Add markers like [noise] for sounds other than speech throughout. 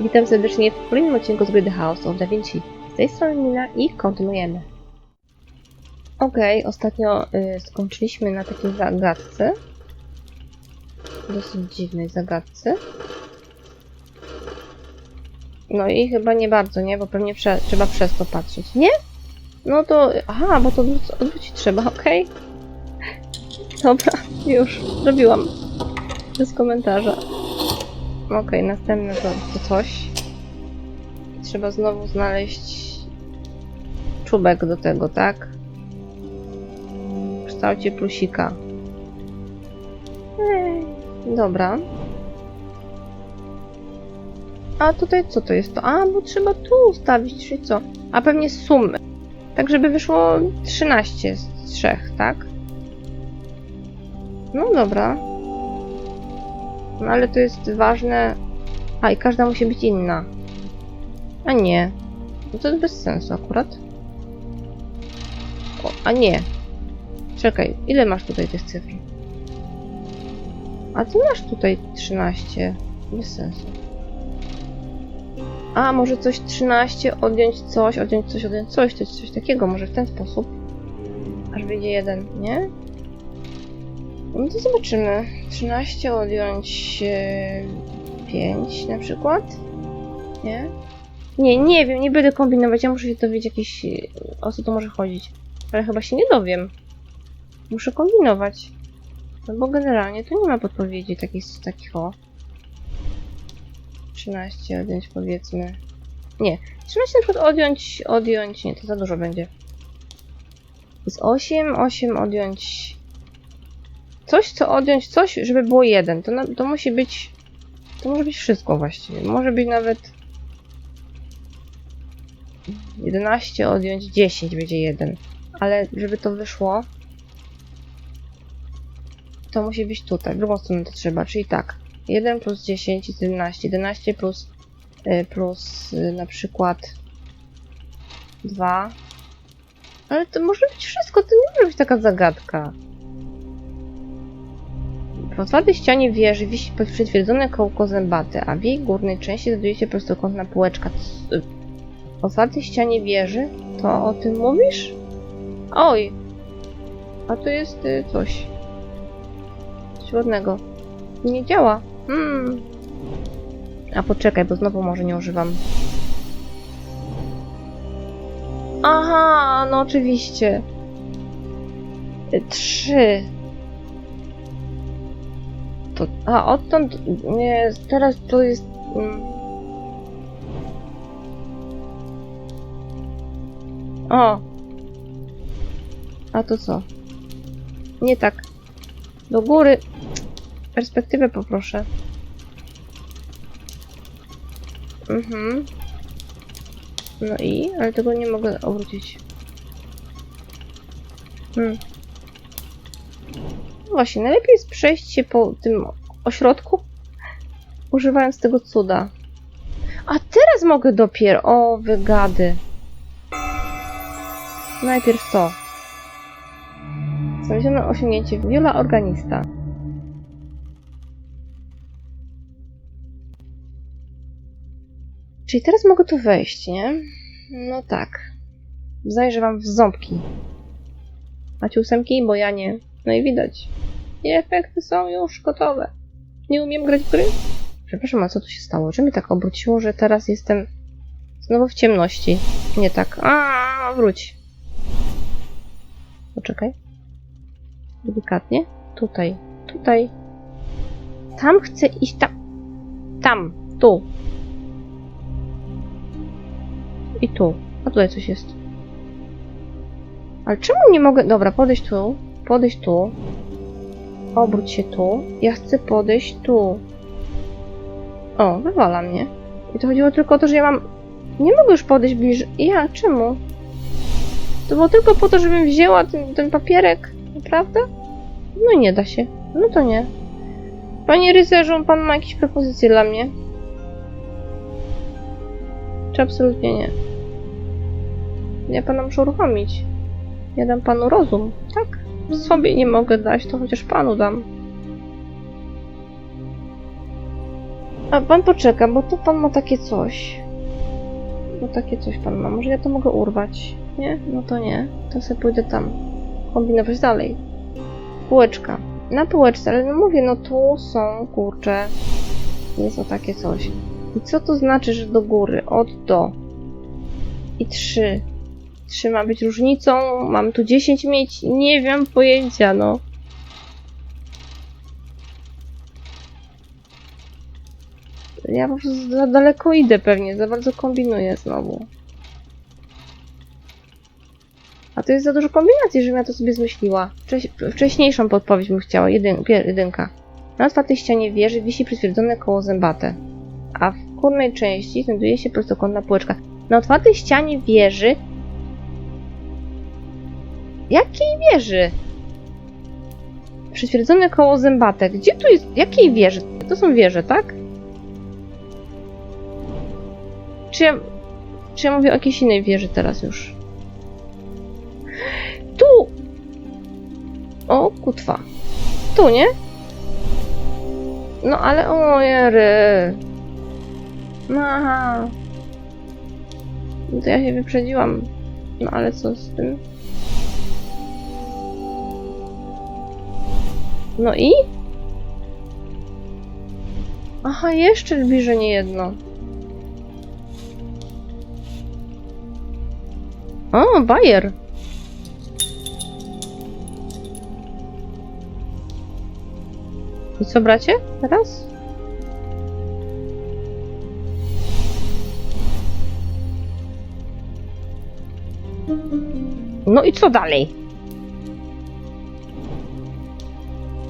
Witam serdecznie w kolejnym odcinku z gry The House of Da Vinci. Z tej strony Nina i kontynuujemy. Okej, ostatnio y, skończyliśmy na takiej zagadce. Dosyć dziwnej zagadce. No i chyba nie bardzo, nie? Bo pewnie prze trzeba przez to patrzeć. Nie? No to... Aha, bo to odwró- odwrócić trzeba, [laughs] okej. Dobra, już. Zrobiłam. Bez komentarza. Okej, następne to, to coś. Trzeba znowu znaleźć czubek do tego, tak? W kształcie plusika. Ej, dobra. A tutaj co to jest to? A, bo trzeba tu ustawić, czy co? A pewnie sumy. Tak, żeby wyszło 13 z 3, tak? No dobra. No ale to jest ważne. A i każda musi być inna. A nie. No to jest bez sensu akurat. O, a nie. Czekaj, ile masz tutaj tych cyfr? A ty masz tutaj 13. Bez sensu. A, może coś 13, odjąć coś, odjąć coś, odjąć coś. Jest coś takiego, może w ten sposób. Aż wyjdzie jeden, nie? No to zobaczymy. 13 odjąć e, 5 na przykład? Nie? Nie, nie wiem, nie będę kombinować. Ja muszę się dowiedzieć jakiś, e, o co to może chodzić. Ale chyba się nie dowiem. Muszę kombinować. No bo generalnie tu nie ma podpowiedzi takich, takich o. 13 odjąć powiedzmy. Nie. 13 na przykład odjąć, odjąć, nie, to za dużo będzie. Z 8, 8 odjąć coś, co odjąć, coś, żeby było jeden. To, to musi być. To może być wszystko właściwie. Może być nawet. 11 odjąć 10 będzie jeden. Ale żeby to wyszło. To musi być tutaj. W drugą stronę to trzeba. Czyli tak. 1 plus 10 jest 11. 11 plus. y, Plus y, na przykład. 2. Ale to może być wszystko. To nie może być taka zagadka. W otwartej ścianie wieży wisi przytwierdzone kołko zębate, a w jej górnej części znajduje się prostokątna półeczka. W otwartej ścianie wieży? To o tym mówisz? Oj! A tu jest y, coś. Coś ładnego. Nie działa. Hmm. A poczekaj, bo znowu może nie używam. Aha, no oczywiście. Y, Trzy. A odtąd nie, teraz to jest. Mm. O! A to co? Nie tak. Do góry. Perspektywę poproszę. Mhm. No i? Ale tego nie mogę obrócić. Hmm. No Właśnie, najlepiej jest przejść się po tym ośrodku, używając tego cuda. A teraz mogę dopiero. O, wygady. Najpierw to. Znaleziono osiągnięcie Viola Organista. Czyli teraz mogę tu wejść, nie? No tak. Zajrzę wam w ząbki. Macie ósemki? Bo ja nie. No i widać. I efekty są już gotowe. Nie umiem grać w gry? Przepraszam, a co tu się stało? Czy mnie tak obróciło, że teraz jestem znowu w ciemności? Nie tak. A, wróć. Poczekaj. Delikatnie. Tutaj. Tutaj. Tam chcę iść. Tam. Tam. Tu. I tu. A tutaj coś jest. Ale czemu nie mogę... Dobra, podejść tu. Podejść tu. Obróć się tu. Ja chcę podejść tu. O, wywala mnie. I to chodziło tylko o to, że ja mam... Nie mogę już podejść bliżej. Ja, czemu? To było tylko po to, żebym wzięła ten, ten papierek. Naprawdę? No nie da się. No to nie. Panie rycerzu, pan ma jakieś propozycje dla mnie? Czy absolutnie nie? Ja pana muszę uruchomić. Ja dam panu rozum, tak? Sobie nie mogę dać, to chociaż panu dam. A pan poczeka, bo tu pan ma takie coś. No takie coś pan ma. Może ja to mogę urwać? Nie? No to nie. To sobie pójdę tam. Kombinować dalej. Półeczka. Na półeczce, ale no mówię, no tu są, kurcze. Jest o takie coś. I co to znaczy, że do góry? Od do. I trzy. Trzy ma być różnicą. Mam tu 10 mieć. Nie wiem pojęcia, no. Ja po prostu za daleko idę pewnie, za bardzo kombinuję znowu. A to jest za dużo kombinacji, żebym ja to sobie zmyśliła. Wcześ wcześniejszą podpowiedź bym chciała, jedyn jedynka. Na otwartej ścianie wieży wisi przytwierdzone koło zębate, a w górnej części znajduje się prostokątna półeczka. Na otwartej ścianie wieży... Jakiej wieży? Przytwierdzone koło zębate. Gdzie tu jest... Jakiej wieży? To są wieże, tak? Czy ja, czy ja mówię o jakiejś innej wieży teraz już? Tu! O, kutwa. Tu, nie? No ale o, jery. No, aha. No to ja się wyprzedziłam. No ale co z tym? No i? Aha, jeszcze bliżej nie jedno. O, Bayer. I co bracie? Teraz? No i co dalej?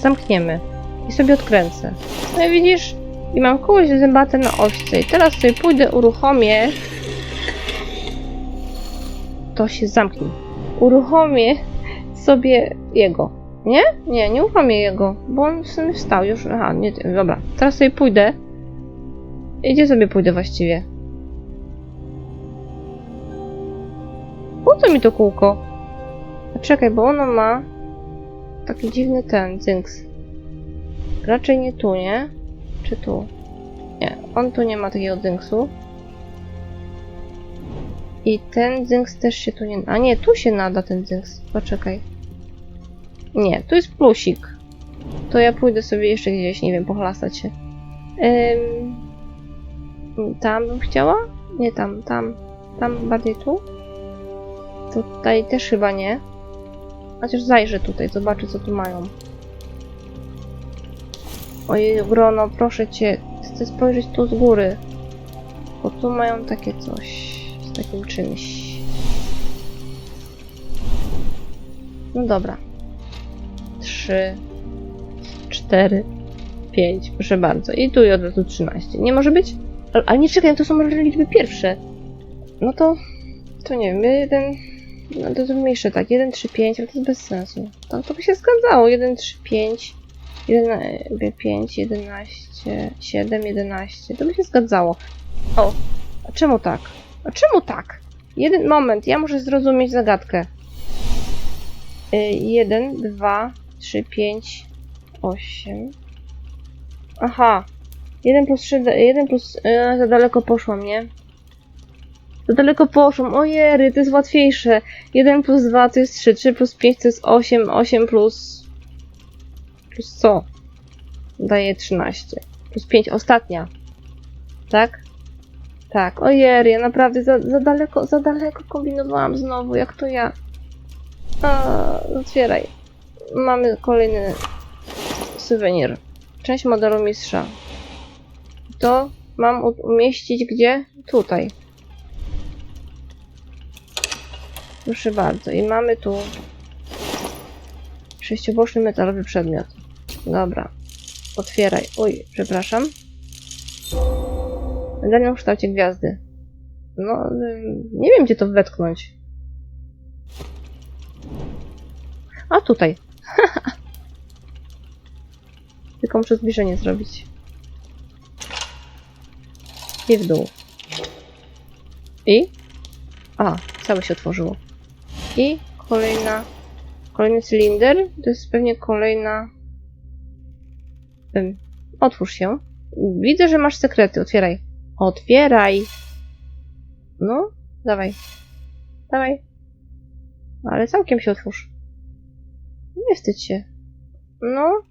Zamkniemy. I sobie odkręcę. No i widzisz? I mam kogoś zębate na ośce. I teraz sobie pójdę, uruchomię to się zamknij. Uruchomię sobie jego. Nie? Nie, nie uruchomię jego, bo on w sumie wstał już. Aha, nie, dobra. Teraz sobie pójdę. I Gdzie sobie pójdę właściwie? Po co mi to kółko? Czekaj, bo ono ma taki dziwny ten, cynks. Raczej nie tu, nie? Czy tu? Nie, on tu nie ma takiego dynksu. I ten dzynks też się tu nie... A nie, tu się nada ten dzynks. Poczekaj. Nie, tu jest plusik. To ja pójdę sobie jeszcze gdzieś, nie wiem, pochlastać się. Ym... Tam bym chciała? Nie tam, tam. Tam bardziej tu? Tutaj też chyba nie. Chociaż zajrzę tutaj, zobaczę co tu mają. Ojej, grono, proszę cię. Chcę spojrzeć tu z góry. Bo tu mają takie coś z takim czymś. No dobra. Trzy, cztery, pięć, proszę bardzo. I tu i od razu 13. Nie może być? Ale, nie czekaj, to są liczby pierwsze. No to, to nie wiem, jeden, no to zmniejszę tak, 1, 3, 5, ale to jest bez sensu. To, to by się zgadzało, 1, 3, 5, 1, 5, 11, 7, 11, to by się zgadzało. O, a czemu tak? A czemu tak? Jeden moment, ja muszę zrozumieć zagadkę. Y, 1, 2, 3, 5, 8. Aha. 1 plus 3, 1 plus... Yy, za daleko poszłam, nie? Za daleko poszłam. O jery, to jest łatwiejsze. 1 plus 2 to jest 3, 3 plus 5 to jest 8, 8 plus... Plus co? Daje 13. Plus 5, ostatnia. Tak? Tak, ojery, ja naprawdę za, za daleko, za daleko kombinowałam znowu, jak to ja. A, otwieraj. Mamy kolejny suwenir. Część modelu mistrza. To mam umieścić gdzie? Tutaj. Proszę bardzo. I mamy tu sześcioboczny metalowy przedmiot. Dobra. Otwieraj. Oj, przepraszam. Medalion w kształcie gwiazdy. No, ym, nie wiem gdzie to wetknąć. A tutaj. [laughs] Tylko muszę zbliżenie zrobić. I w dół. I? A, całe się otworzyło. I kolejna. Kolejny cylinder. To jest pewnie kolejna. Otwórz się. Widzę, że masz sekrety. Otwieraj. Otwieraj. No, dawaj. Dawaj. Ale całkiem się otwórz. Nie wstydź się. No.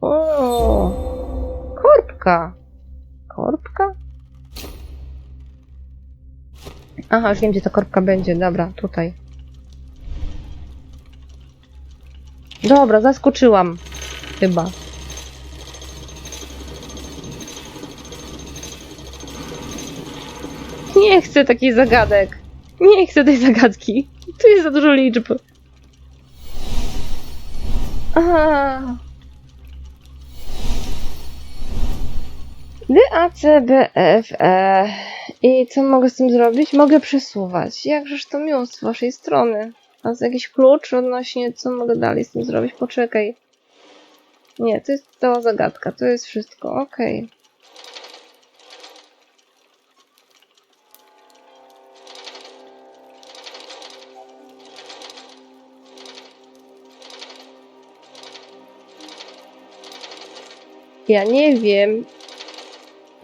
O, korbka. Korbka? Aha, już wiem, gdzie ta korbka będzie. Dobra, tutaj. Dobra, zaskoczyłam. Chyba. Nie chcę takich zagadek. Nie chcę tej zagadki. Tu jest za dużo liczb. Aha. D, A, C, B, F, E. I co mogę z tym zrobić? Mogę przesuwać. Jakżeż to miło z waszej strony. A jakiś klucz odnośnie, co mogę dalej z tym zrobić? Poczekaj. Nie, to jest cała zagadka. To jest wszystko. Okej. Ja nie wiem.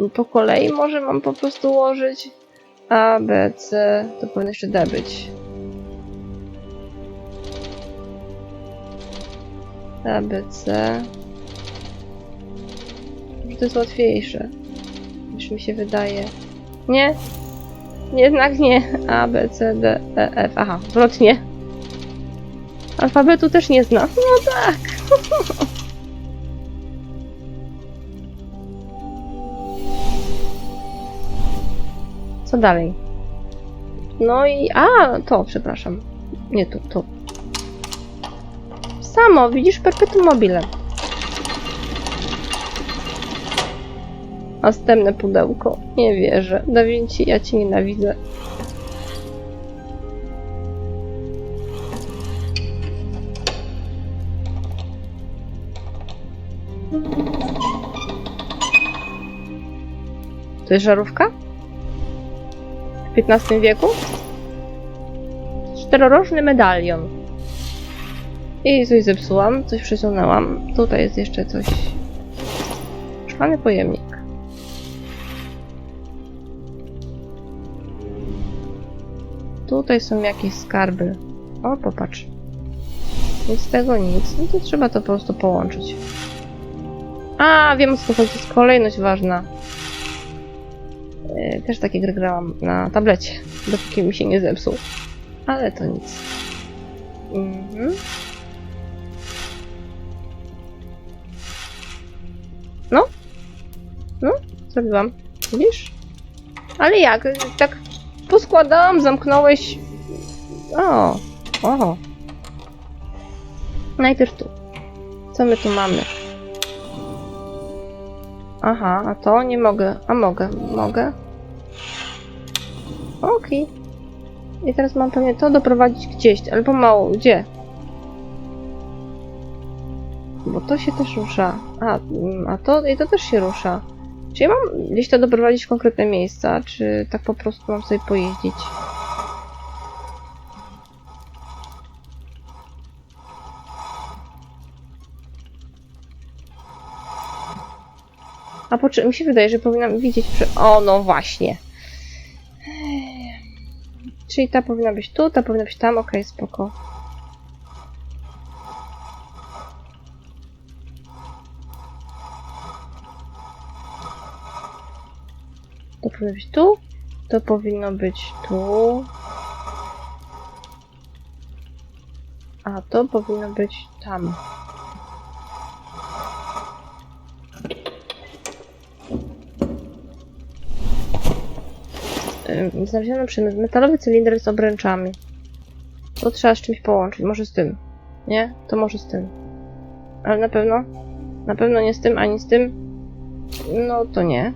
Po kolei może mam po prostu ułożyć A, B, C. To powinno jeszcze D być. A, B, C. Może to jest łatwiejsze. Niż mi się wydaje. Nie? Jednak nie. A, B, C, D, E, F. Aha, zwrotnie. Alfabetu też nie zna. No tak. [laughs] dalej? No i... A, to, przepraszam. Nie tu, tu. Samo, widzisz, perpetuum mobile. Następne pudełko. Nie wierzę. Da Vinci, ja cię nienawidzę. To jest żarówka? Wieku. Czteroroczny medalion. I coś zepsułam, coś przesunęłam. Tutaj jest jeszcze coś. Szklany pojemnik. Tutaj są jakieś skarby. O, popatrz. Nic z tego nic. No to trzeba to po prostu połączyć. A, wiem o co chodzi. Jest kolejność ważna. Yy, Też takie gry grałam na tablecie, dopóki mi się nie zepsuł. Ale to nic. Mhm. No? No? Zrobiłam. Widzisz? Ale jak? Tak poskładałam, zamknąłeś... O! O! Najpierw tu. Co my tu mamy? Aha, a to nie mogę. A mogę, mogę. Okej. I teraz mam pewnie to doprowadzić gdzieś, ale pomału. Gdzie? Bo to się też rusza. A, a to i to też się rusza. Czy ja mam gdzieś to doprowadzić w konkretne miejsca, czy tak po prostu mam sobie pojeździć? A po czym mi się wydaje, że powinnam widzieć przy... O, no właśnie. Czyli ta powinna być tu, ta powinna być tam, okej, spoko. To powinno być tu, to powinno być tu. A to powinno być tam. Znaleziono przedmiot. Metalowy cylinder z obręczami. To trzeba z czymś połączyć. Może z tym. Nie? To może z tym. Ale na pewno? Na pewno nie z tym, ani z tym. No to nie.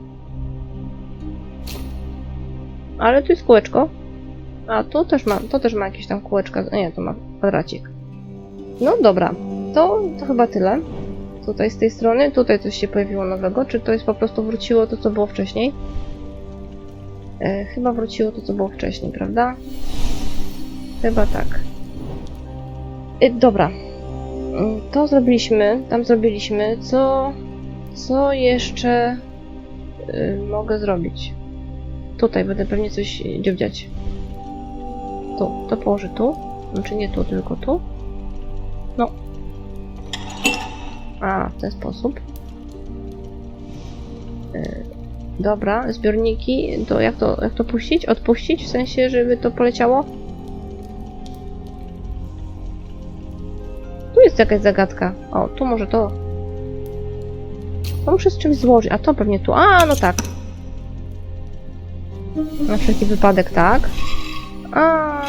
Ale tu jest kółeczko. A tu też ma, to też ma jakieś tam kółeczka. Nie, to ma kwadracik. No dobra. To, to chyba tyle. Tutaj z tej strony. Tutaj coś się pojawiło nowego. Czy to jest po prostu wróciło to, co było wcześniej? E, chyba wróciło to, co było wcześniej, prawda? Chyba tak. E, dobra. Mm, To zrobiliśmy, tam zrobiliśmy. Co, co jeszcze y, mogę zrobić? Tutaj będę pewnie coś dziobdziać. Tu, to położę tu. Znaczy nie tu, tylko tu. No. A, w ten sposób. Y, Dobra, zbiorniki, to jak to, jak to puścić? Odpuścić? W sensie, żeby to poleciało? Tu jest jakaś zagadka. O, tu może to. To muszę z czymś złożyć. A to pewnie tu. A, no tak. Na wszelki wypadek, tak. A.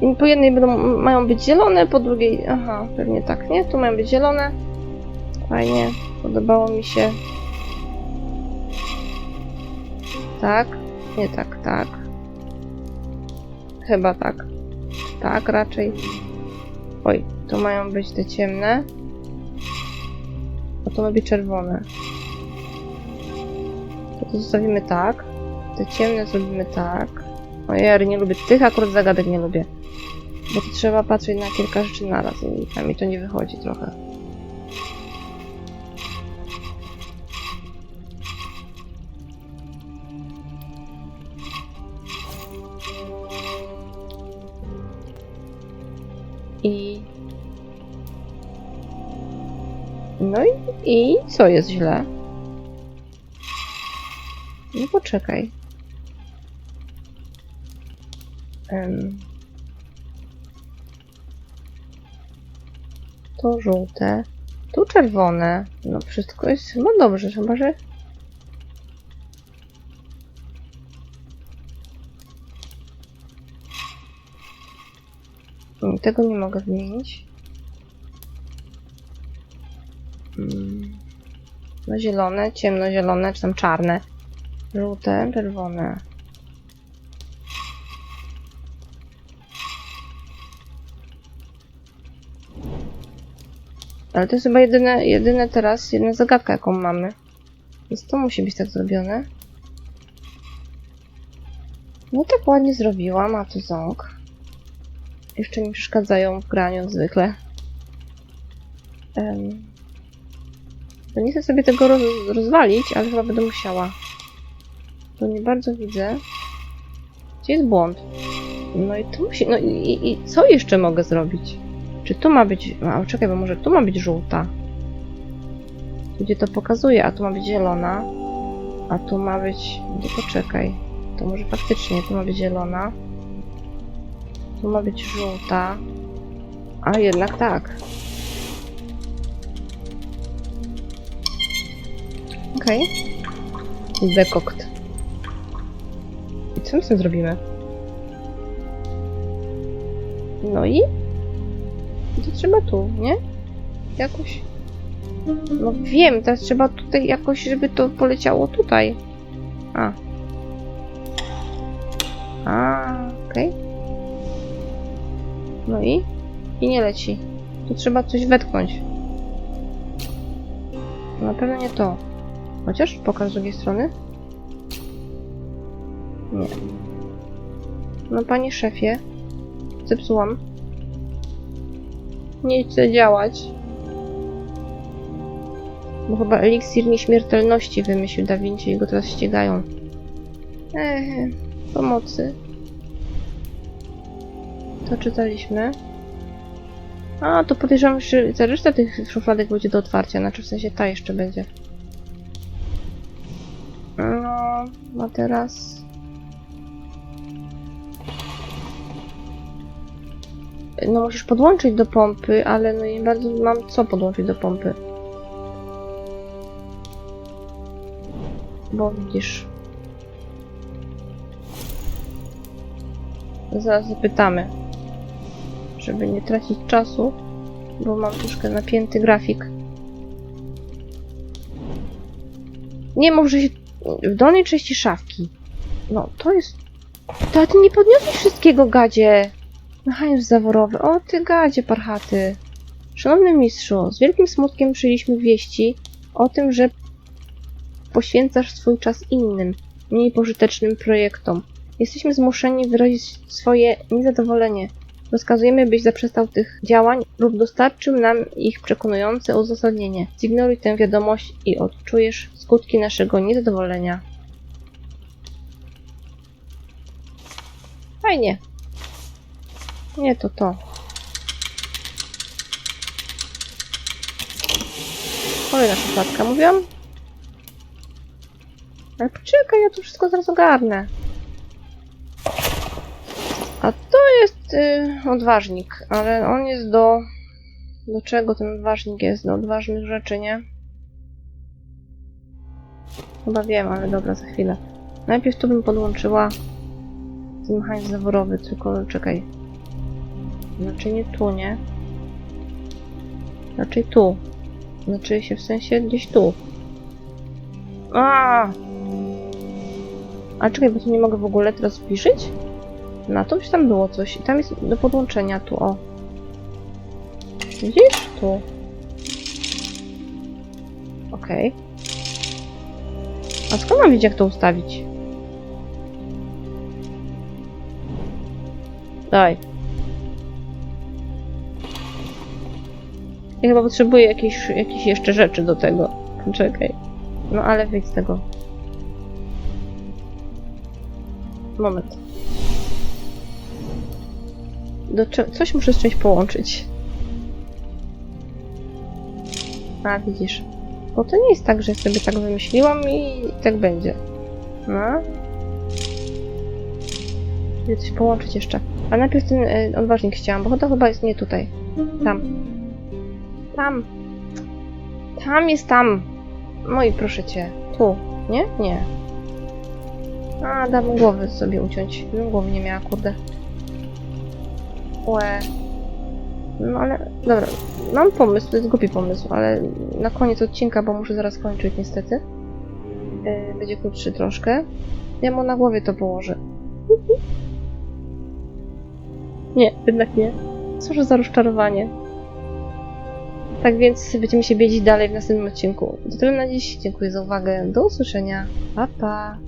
I po jednej będą, mają być zielone, po drugiej. Aha, pewnie tak, nie? Tu mają być zielone. Fajnie. Podobało mi się. Tak. Nie tak, tak. Chyba tak. Tak, raczej. Oj, to mają być te ciemne. A to ma być czerwone. To, to zostawimy tak. Te ciemne zrobimy tak. Ojej, nie lubię tych akurat zagadek nie lubię. Bo to trzeba patrzeć na kilka rzeczy naraz i mi to nie wychodzi trochę. I, co jest źle? No poczekaj. Em. To żółte. Tu czerwone. No wszystko jest chyba dobrze, chyba że... Mm, Tego nie mogę zmienić. Mm. No zielone, ciemnozielone, czy tam czarne. Żółte, czerwone. Ale to jest chyba jedyne, jedyne teraz, jedna zagadka jaką mamy. Więc to musi być tak zrobione. No tak ładnie zrobiłam, a tu ząg. Jeszcze mi przeszkadzają w graniu zwykle. Um, no nie chcę sobie tego roz, rozwalić, ale chyba będę musiała. To nie bardzo widzę. Gdzie jest błąd? No i tu musi... No i, i, co jeszcze mogę zrobić? Czy tu ma być... A, czekaj, bo może tu ma być żółta. Gdzie to pokazuje, a tu ma być zielona. A tu ma być... Gdzie poczekaj. To może faktycznie tu ma być zielona. Tu ma być żółta. A jednak tak. Okej. Okay. Dekokt. I co my z tym zrobimy? No i? To trzeba tu, nie? Jakoś. No wiem, teraz trzeba tutaj jakoś, żeby to poleciało tutaj. A. A, okej. Okay. No i? I nie leci. Tu trzeba coś wetknąć. Na pewno nie to. Chociaż pokaż z drugiej strony. Nie. No panie szefie. Zepsułam. Nie chce działać. Bo chyba eliksir nieśmiertelności wymyślił Da Vinci i go teraz ścigają. Eee, pomocy. To czytaliśmy. A, to podejrzewam, że ta reszta tych szufladek będzie do otwarcia, znaczy w sensie ta jeszcze będzie. No, a teraz... No musisz podłączyć do pompy, ale no i bardzo mam co podłączyć do pompy. Bo widzisz... Zaraz zapytamy. Żeby nie tracić czasu, bo mam troszkę napięty grafik. Nie może się w dolnej części szafki. No, to jest... To ale ty nie podniosłeś wszystkiego, gadzie! Mechanizm zaworowy. O, ty gadzie, parchaty. Szanowny mistrzu, z wielkim smutkiem przyjęliśmy wieści o tym, że poświęcasz swój czas innym, mniej pożytecznym projektom. Jesteśmy zmuszeni wyrazić swoje niezadowolenie Rozkazujemy, byś zaprzestał tych działań lub dostarczył nam ich przekonujące uzasadnienie. Zignoruj tę wiadomość i odczujesz skutki naszego niezadowolenia. Fajnie. Nie, to to. Kolejna szufladka, mówiłam? Ale poczekaj, ja tu wszystko zaraz ogarnę. A to jest y, odważnik, ale on jest do... Do czego ten odważnik jest? Do odważnych rzeczy, nie? Chyba wiem, ale dobra, za chwilę. Najpierw tu bym podłączyła ten mechanizm zaworowy, tylko czekaj. Znaczy nie tu, nie? Raczej tu. Znaczy się w sensie gdzieś tu. A! A czekaj, bo tu nie mogę w ogóle teraz zbliżyć? Na to już tam było coś. I tam jest do podłączenia tu, o. Widzisz? Tu. Okej. A skąd mam wiedzieć, jak to ustawić? Daj. Ja chyba potrzebuję jakiejś, jakiejś jeszcze rzeczy do tego. Czekaj. No ale wyjdź z tego. Moment. Do coś muszę z czymś połączyć. A, widzisz. Bo to nie jest tak, że sobie tak wymyśliłam i tak będzie. No. Idę coś połączyć jeszcze. A najpierw ten y, odważnik chciałam, bo to chyba jest nie tutaj. Tam. Tam. Tam jest tam. No i proszę cię. Tu. Nie? Nie. A, dam głowy sobie uciąć. Bym głowy nie miała, kurde. No ale, dobra. Mam pomysł, to jest głupi pomysł, ale na koniec odcinka, bo muszę zaraz kończyć niestety. Yy, będzie krótszy troszkę. Ja mu na głowie to położę. Nie, jednak nie. Cóż za rozczarowanie. Tak więc będziemy się wiedzieć dalej w następnym odcinku. To tyle na dziś. Dziękuję za uwagę. Do usłyszenia. Pa, pa.